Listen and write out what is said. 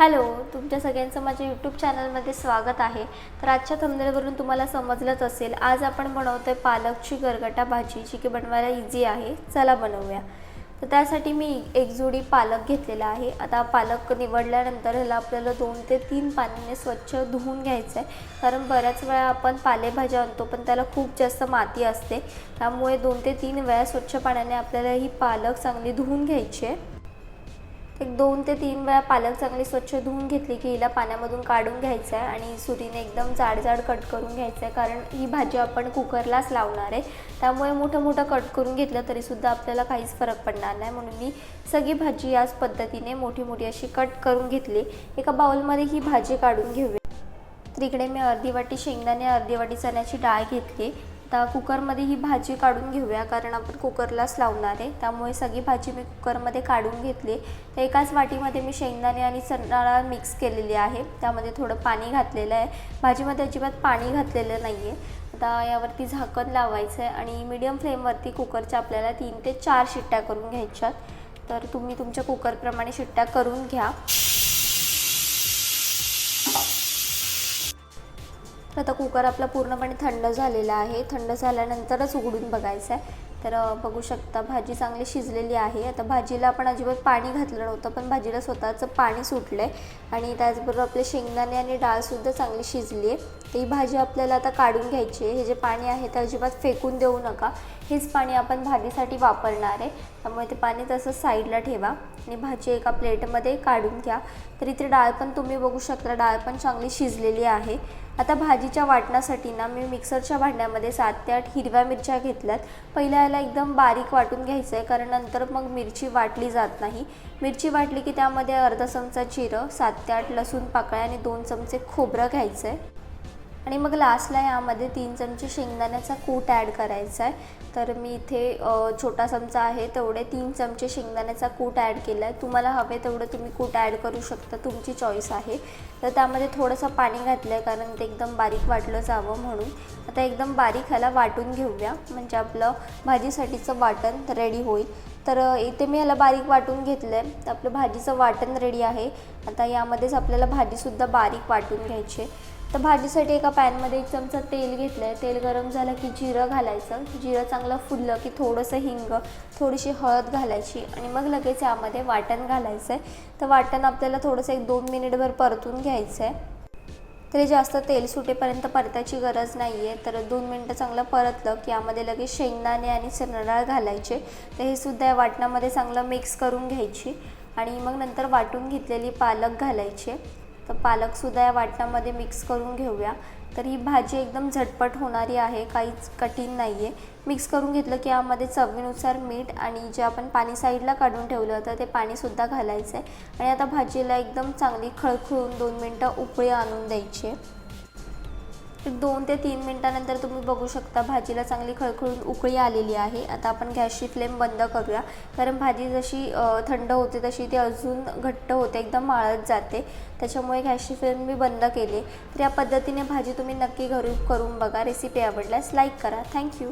Hello तुमच्या सगळ्यांचं माझ्या यूट्यूब चॅनलमध्ये स्वागत आहे. तर आजच्या थंबनेलवरून तुम्हाला समजलंच असेल आज आपण बनवतो आहे पालकची गरगटा भाजी जी की बनवायला इझी आहे. चला बनवूया. तर त्यासाठी मी एक जोडी पालक घेतलेला आहे. आता पालक निवडल्यानंतर ह्याला आपल्याला दोन ते तीन पाण्याने स्वच्छ धुवून घ्यायचं आहे कारण बऱ्याच वेळा आपण पालेभाज्या आणतो पण त्याला खूप जास्त माती असते. त्यामुळे दोन ते तीन वेळा स्वच्छ पाण्याने आपल्याला ही पालक चांगली धुवून घ्यायची आहे. एक दोन ते तीन वेळा पालक चांगली स्वच्छ धुवून घेतली की हिला पाण्यामधून काढून घ्यायचं आहे आणि सुरीने एकदम जाड जाड कट करून घ्यायचं आहे कारण ही भाजी आपण कुकरलाच लावणार आहे. त्यामुळे मोठं मोठं कट करून घेतलं तरीसुद्धा आपल्याला काहीच फरक पडणार नाही. म्हणून मी सगळी भाजी याच पद्धतीने मोठी मोठी अशी कट करून घेतली. एका बाउलमध्ये ही भाजी काढून घेऊया. तिकडे मी अर्धी वाटी शेंगदाणे अर्धी वाटी चण्याची डाळ घेतली. आता कुकरमध्ये ही भाजी काढून घेऊया कारण आपण कुकरलाच लावणार आहे. त्यामुळे सगळी भाजी मी कुकरमध्ये काढून घेतली. तर एकाच वाटीमध्ये मी शेंगदाणे आणि चणा डाळ मिक्स केलेली आहे. त्यामध्ये थोडं पाणी घातलेलं आहे. भाजीमध्ये अजिबात पाणी घातलेलं नाही आहे आता यावरती झाकण लावायचं आहे आणि मीडियम फ्लेमवरती कुकरच्या आपल्याला तीन ते चार शिट्ट्या करून घ्यायच्यात. तर तुम्ही तुमच्या कुकरप्रमाणे शिट्ट्या करून घ्या. आता कुकर आपला पूर्णपणे थंड झालेला आहे. थंड झाल्यानंतरच उघडून बघायचं आहे तर बघू शकता भाजी चांगली शिजलेली आहे. आता भाजीला आपण अजिबात पाणी घातलं नव्हतं पण भाजीला स्वतःचं पाणी सुटलं आहे आणि त्याचबरोबर आपले शेंगदाणे आणि डाळसुद्धा चांगली शिजली आहे ती ही भाजी आपल्याला आता काढून घ्यायची आहे. हे जे पाणी आहे ते अजिबात फेकून देऊ नका. हेच पाणी आपण भाजीसाठी वापरणार आहे. त्यामुळे ते पाणी तसंच साईडला ठेवा आणि भाजी एका प्लेटमध्ये काढून घ्या. तर इथे डाळ पण तुम्ही बघू शकता डाळ पण चांगली शिजलेली आहे. आता भाजीच्या वाटण्यासाठी ना मी मिक्सरच्या भांड्यामध्ये सात ते आठ हिरव्या मिरच्या घेतल्यात. पहिल्या याला एकदम बारीक वाटून घ्यायचं आहे कारण नंतर मग मिरची वाटली जात नाही. मिरची वाटली की त्यामध्ये अर्धा चमचा जिरं सात ते आठ लसूण पाकळ्या आणि दोन चमचे खोबरं घ्यायचं आहे आणि मग लास्टला यामध्ये तीन चमचे शेंगदाण्याचा कूट ॲड करायचा आहे. तर मी इथे छोटा चमचा आहे तेवढे तीन चमचे शेंगदाण्याचा कूट ॲड केला आहे. तुम्हाला हवे तेवढं तुम्ही कूट ॲड करू शकता तुमची चॉईस आहे. तर त्यामध्ये थोडंसं पाणी घातलं आहे कारण ते एकदम बारीक वाटलं जावं म्हणून. आता एकदम बारीक ह्याला वाटून घेऊया. म्हणजे आपलं भाजीसाठीचं वाटण रेडी होईल. तर इथे मी ह्याला बारीक वाटून घेतलं आहे तर आपलं भाजीचं वाटण रेडी आहे. आता यामध्येच आपल्याला भाजीसुद्धा बारीक वाटून घ्यायची आहे. तर भाजीसाठी एका पॅनमध्ये एक चमचा तेल घेतलं आहे तेल गरम झालं की जिरं घालायचं. जिरं चांगलं फुललं की थोडंसं हिंग थोडीशी हळद घालायची आणि मग लगेच यामध्ये वाटण घालायचं आहे तर वाटण आपल्याला थोडंसं एक दोन मिनिटभर परतून घ्यायचं आहे तरी जास्त तेल सुटेपर्यंत परतायची गरज नाही आहे तर दोन मिनटं चांगलं परतलं की यामध्ये लगेच शेंगदाणे आणि चणा घालायचे. तर हे सुद्धा या वाटणामध्ये चांगलं मिक्स करून घ्यायची आणि मग नंतर वाटून घेतलेली पालक घालायचे. तर पालकसुद्धा या वाटणामध्ये मिक्स करून घेऊया. तर ही भाजी एकदम झटपट होणारी आहे काहीच कठीण नाही आहे मिक्स करून घेतलं की यामध्ये चवीनुसार मीठ आणि जे आपण पाणी साईडला काढून ठेवलं होतं ते पाणीसुद्धा घालायचं आहे आणि आता भाजीला एकदम चांगली खळखळून दोन मिनटं उकळी आणून द्यायची आहे. दोन ते तीन मिनटानंतर तुम्ही बघू शकता भाजीला चांगली खळखळून उकळी आलेली आहे. आता आपण गॅसची फ्लेम बंद करूया. कारण भाजी जशी थंड होते तशी ती अजून घट्ट होते एकदम माळत जाते. त्याच्यामुळे गॅसची फ्लेम मी बंद केली. तर या पद्धतीने भाजी तुम्ही नक्की घरून करून बघा. रेसिपी आवडल्यास लाईक करा. थँक्यू.